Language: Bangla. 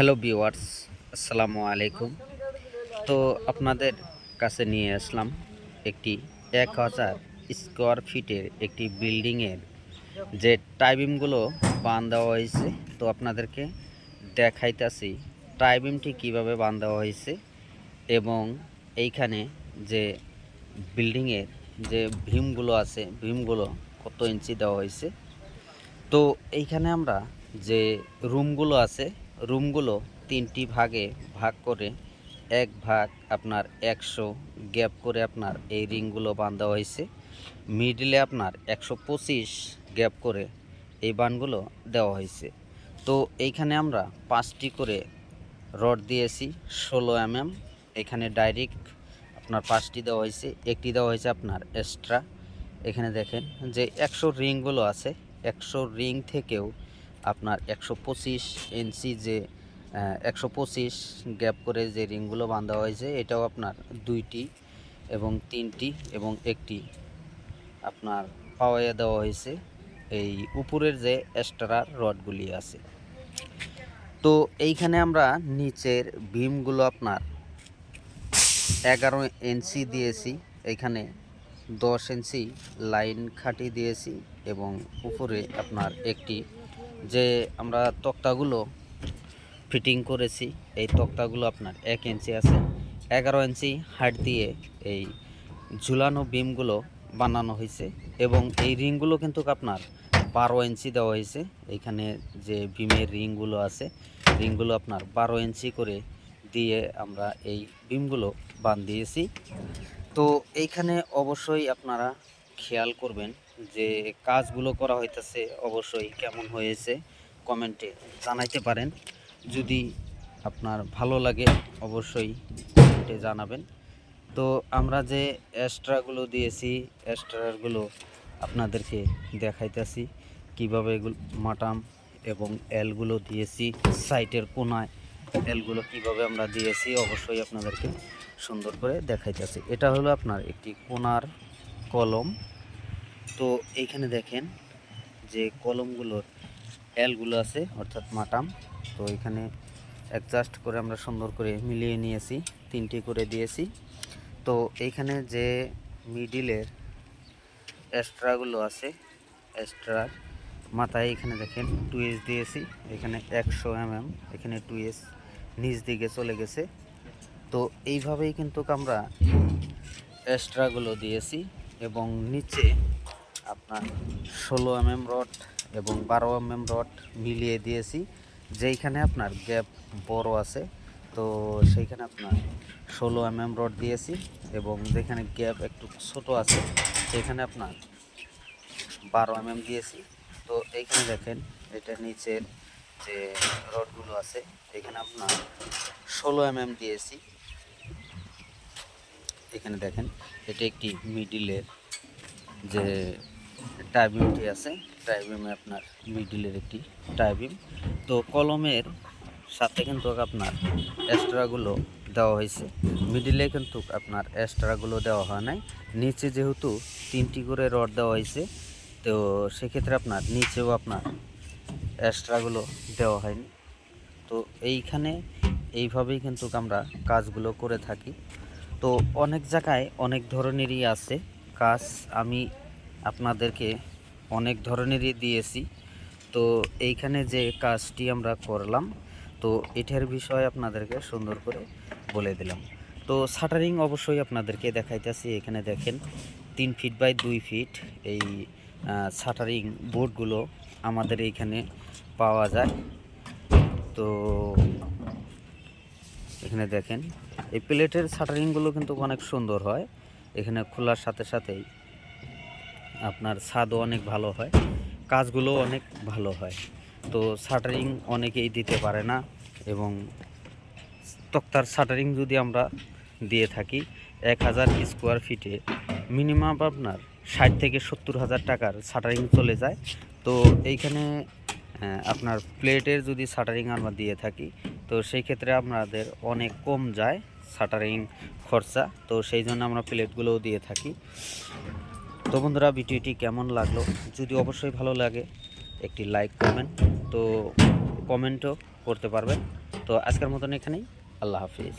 হ্যালো ভিওয়ার্স আসসালামু আলাইকুম। তো আপনাদের কাছে নিয়ে আসলাম একটি এক হাজার স্কোয়ার ফিটের একটি বিল্ডিংয়ের যে টাইবিমগুলো বান দেওয়া হয়েছে। তো আপনাদেরকে দেখাইতেছি টাইবিমটি কীভাবে বান দেওয়া হয়েছে এবং এইখানে যে বিল্ডিংয়ের যে ভীমগুলো আছে ভীমগুলো কত ইঞ্চি দেওয়া হয়েছে। তো এইখানে আমরা যে রুমগুলো আছে রুমগুলো তিনটি ভাগে ভাগ করে এক ভাগ আপনার একশো গ্যাপ করে আপনার এই রিংগুলো বাঁধা হয়েছে। মিডিলে আপনার একশো পঁচিশ গ্যাপ করে এই বানগুলো দেওয়া হয়েছে। তো এইখানে আমরা পাঁচটি করে রড দিয়েছি, ষোলো এম এম এখানে ডাইরেক্ট আপনার পাঁচটি দেওয়া হয়েছে। একটি দেওয়া হয়েছে আপনার এক্সট্রা। এখানে দেখেন যে একশো রিংগুলো আছে। একশো রিং থেকেও আপনার একশো পঁচিশ ইঞ্চি যে একশো পঁচিশ গ্যাপ করে যে রিংগুলো বাঁধা হয়েছে, এটাও আপনার দুইটি এবং তিনটি এবং একটি আপনার পাওয়াইয়া দেওয়া হয়েছে। এই উপরের যে এক্সট্রা রডগুলি আছে। তো এইখানে আমরা নিচের বিমগুলো আপনার এগারো ইঞ্চি দিয়েছি। এখানে দশ ইঞ্চি লাইন খাটি দিয়েছি এবং উপরে আপনার একটি যে আমরা তক্তাগুলো ফিটিং করেছি, এই তক্তাগুলো আপনার এক ইঞ্চি আছে। এগারো ইঞ্চি হাইট দিয়ে এই ঝুলানো বিমগুলো বানানো হয়েছে এবং এই রিংগুলো কিন্তু আপনার বারো ইঞ্চি দেওয়া হয়েছে। এইখানে যে বিমের রিংগুলো আছে, রিংগুলো আপনার বারো ইঞ্চি করে দিয়ে আমরা এই বিমগুলো বান দিয়েছি। তো এইখানে অবশ্যই আপনারা খেয়াল করবেন যে কাজগুলো করা হইতেছে অবশ্যই কেমন হয়েছে কমেন্টে জানাইতে পারেন। যদি আপনার ভালো লাগে অবশ্যই কমেন্টে জানাবেন। তো আমরা যে এক্সট্রাগুলো দিয়েছি এক্সট্রাগুলো আপনাদেরকে দেখাইতেছি, কীভাবে এগুলো মাটাম এবং এলগুলো দিয়েছি সাইটের কোনায় এলগুলো কীভাবে আমরা দিয়েছি অবশ্যই আপনাদেরকে সুন্দর করে দেখাইতেছি। এটা হলো আপনার একটি কোনার কলম। তো এইখানে দেখেন যে কলমগুলোর এলগুলো আছে, অর্থাৎ মাটাম। তো এখানে অ্যাডজাস্ট করে আমরা সুন্দর করে মিলিয়ে নিয়েছি, তিনটি করে দিয়েছি। তো এইখানে যে মিডিলের এক্সট্রাগুলো আছে এক্সট্রার মাথায় এখানে দেখেন টুয়েস দিয়েছি, এখানে একশো এম এম এখানে টুয়েস নিচ দিকে চলে গেছে। তো এইভাবেই কিন্তু আমরা এক্সট্রাগুলো দিয়েছি এবং নিচে আপনার ষোলো এম এম রড এবং বারো এম এম রড মিলিয়ে দিয়েছি। যেইখানে আপনার গ্যাপ বড় আছে, তো সেইখানে আপনার ষোলো এম এম রড দিয়েছি এবং যেখানে গ্যাপ একটু ছোট আছে সেখানে আপনার বারো এম এম দিয়েছি। তো এইখানে দেখেন, এটা নিচের যে রডগুলো আছে, এখানে আপনার ষোলো এম এম দিয়েছি। এখানে দেখেন, এটা একটি মিডিলের যে টাইবিমটি আছে। টাইবিমে আপনার মিডিলের একটি টাইবিম তো কলমের সাথে কিন্তু আপনার এক্সট্রাগুলো দেওয়া হয়েছে। মিডিলে কিন্তু আপনার এক্সট্রাগুলো দেওয়া হয় নাই। নিচে যেহেতু তিনটি করে রড দেওয়া হয়েছে, তো সেক্ষেত্রে আপনার নিচেও আপনার এক্সট্রাগুলো দেওয়া হয়নি। তো এইখানে এইভাবেই কিন্তু আমরা কাজগুলো করে থাকি। তো অনেক জায়গায় অনেক ধরনেরই আছে কাজ। আমি আপনাদেরকে অনেক ধরনেরই দিয়েছি। তো এইখানে যে কাজটি আমরা করলাম, তো এটার বিষয়ে আপনাদেরকে সুন্দর করে বলে দিলাম। তো শাটারিং অবশ্যই আপনাদেরকে দেখাইতেছি। এখানে দেখেন, তিন ফিট বাই দুই ফিট এই শাটারিং বোর্ডগুলো আমাদের এইখানে পাওয়া যায়। তো এখানে দেখেন, এই প্লেটের শাটারিংগুলো কিন্তু অনেক সুন্দর হয়। এখানে খোলার সাথে সাথেই আপনার স্বাদও অনেক ভালো হয় কাজগুলো অনেক ভালো হয়। তো শাটারিং অনেকেই দিতে পারে না এবং তক্তার শাটারিং যদি আমরা দিয়ে থাকি, এক হাজার স্কোয়ার ফিটে মিনিমাম আপনার ষাট থেকে সত্তর হাজার টাকার শাটারিং চলে যায়। তো এইখানে আপনার প্লেটের যদি শাটারিং আমরা দিয়ে থাকি, তো সেই ক্ষেত্রে আপনাদের অনেক কম যায় শাটারিং খরচা। তো সেই জন্য আমরা প্লেটগুলোও দিয়ে থাকি। তো বন্ধুরা, ভিডিওটি কেমন লাগল? যদি অবশ্যই ভালো লাগে, একটি লাইক কমেন্ট তো কমেন্টও করতে পারবেন। তো আজকের মতন এখানেই, আল্লাহ হাফিজ।